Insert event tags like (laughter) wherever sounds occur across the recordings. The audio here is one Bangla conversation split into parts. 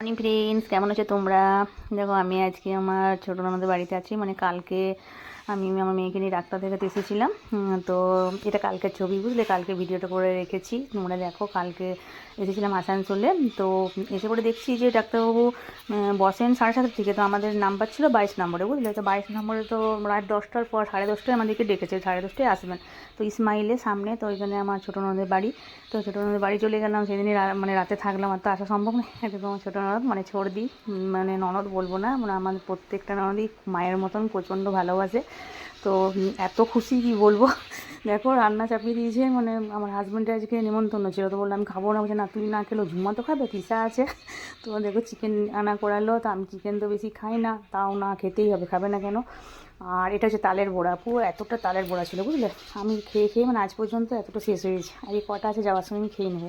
মর্নিং ফ্রেন্ডস কেমন আছো তোমরা? দেখো, আমি আজকে আমার ছোটো ননদের বাড়িতে আছি। মানে কালকে আমি আমার মেয়েকে নিয়ে ডাক্তার দেখাতে এসেছিলাম। তো এটা কালকের ছবি, বুঝলে? কালকে ভিডিওটা করে রেখেছি। তোমরা দেখো, কালকে এসেছিলাম আসানসোলে। তো এসে পরে দেখছি যে ডাক্তারবাবু বসেন সাড়ে সাতটার থেকে তো আমাদের নাম্বার ছিল বাইশ নম্বরে, বুঝলে? তো বাইশ নম্বরে তো রাত দশটার পর সাড়ে দশটায় আমাদেরকে ডেকেছে। সাড়ে দশটায় আসবেন। তো ইসমাইলের সামনে, তো ওইখানে আমার ছোটো ননদের বাড়ি। তো ছোটো ননদের বাড়ি চলে গেলাম। সেদিনই মানে রাতে থাকলাম। আর তো আসা সম্ভব নয়। (laughs) তো আমার ছোটো ননদ মানে ছর্দি মানে ননদ বলব না মানে আমার প্রত্যেকটা ননদই মায়ের মতন প্রচণ্ড ভালোবাসে। তো এত খুশি কি বলব? দেখো, রান্না চাপিয়ে দিয়েছে মানে আমার হাজব্যান্ডের আজকে নিমন্ত্রণ ছিল, তো বললাম, খাব না। বলছে, না তুই না খেলো, ঝুমা তো খাবে তিসা আছে। (laughs) তো দেখো চিকেন আনা করালো, তো আমি চিকেন তো বেশি খাই না, তাও না খেতেই হবে, খাবে না কেন? আর এটা হচ্ছে তালের বড়া, পুরো এতটা তালের বড়া ছিল, বুঝলে? আমি খেয়ে খেয়ে মানে আজ পর্যন্ত এতটা শেষ হয়েছে আর এই কটা আছে, যাওয়ার সময় আমি খেয়ে নেব।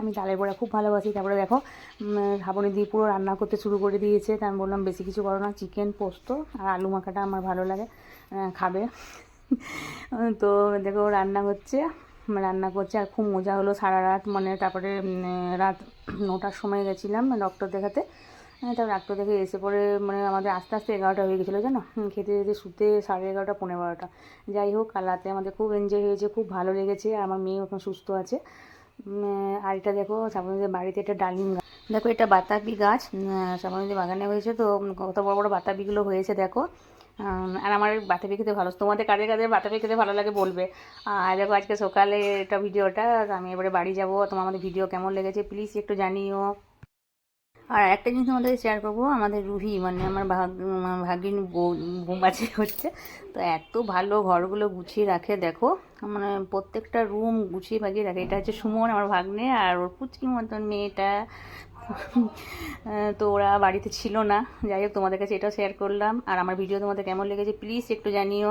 আমি তালের বড়া খুব ভালোবাসি, তারপরে দেখো ভাবনি দিয়ে পুরো রান্না করতে শুরু করে দিয়েছে, তা আমি বললাম, বেশি কিছু করো না চিকেন পোস্ত আর আলু মাখাটা আমার ভালো লাগে। খাবে। তো দেখো রান্না হচ্ছে, রান্না করছে আর খুব মজা হলো সারা রাত। মানে তারপরে রাত নটার সময় গেছিলাম ডক্টর দেখাতে। হ্যাঁ তারপর ডাক্তার দেখে এসে পরে মানে আমাদের আস্তে আস্তে এগারোটা হয়ে গেছিল জানো? খেতে খেতে শুতে সাড়ে এগারোটা পনেরো বারোটা। যাই হোক, কাল রাতে আমাদের খুব এনজয় হয়েছে, খুব ভালো লেগেছে আর আমার মেয়ে এখন সুস্থ আছে। আর এটা দেখো সাবনুদের বাড়িতে একটা ডালিম গাছ। দেখো, এটা বাতাবি গাছ। সাবনুদের বাগানে হয়েছে তো কত বড় বড় বাতাবিগুলো হয়েছে দেখো। আর আমার বাতাবি খেতে ভালো তোমাদের কাদের কাদের বাতাবি খেতে ভালো লাগে বলবে। আর দেখো আজকে সকালে এটা ভিডিওটা আমি এবারে বাড়ি যাব। তোমার আমাদের ভিডিও কেমন লেগেছে? প্লিজ একটু জানিও। আর একটা জিনিস আমাদের শেয়ার করব, আমাদের রুহি মানে আমার ভাগ ভাগিন বউ বৌমাছি হচ্ছে। তো এত ভালো ঘরগুলো গুছিয়ে রাখে, দেখো। মানে প্রত্যেকটা রুম গুছিয়ে ভাগিয়ে রাখে। এটা হচ্ছে সুমন, আমার ভাগ্নে, আর ওর পুচকি মতন মেয়েটা। তো ওরা বাড়িতে ছিল না। যাই হোক, তোমাদের কাছে এটাও শেয়ার করলাম। আর আমার ভিডিও তোমাদের কেমন লেগেছে প্লিজ একটু জানিও।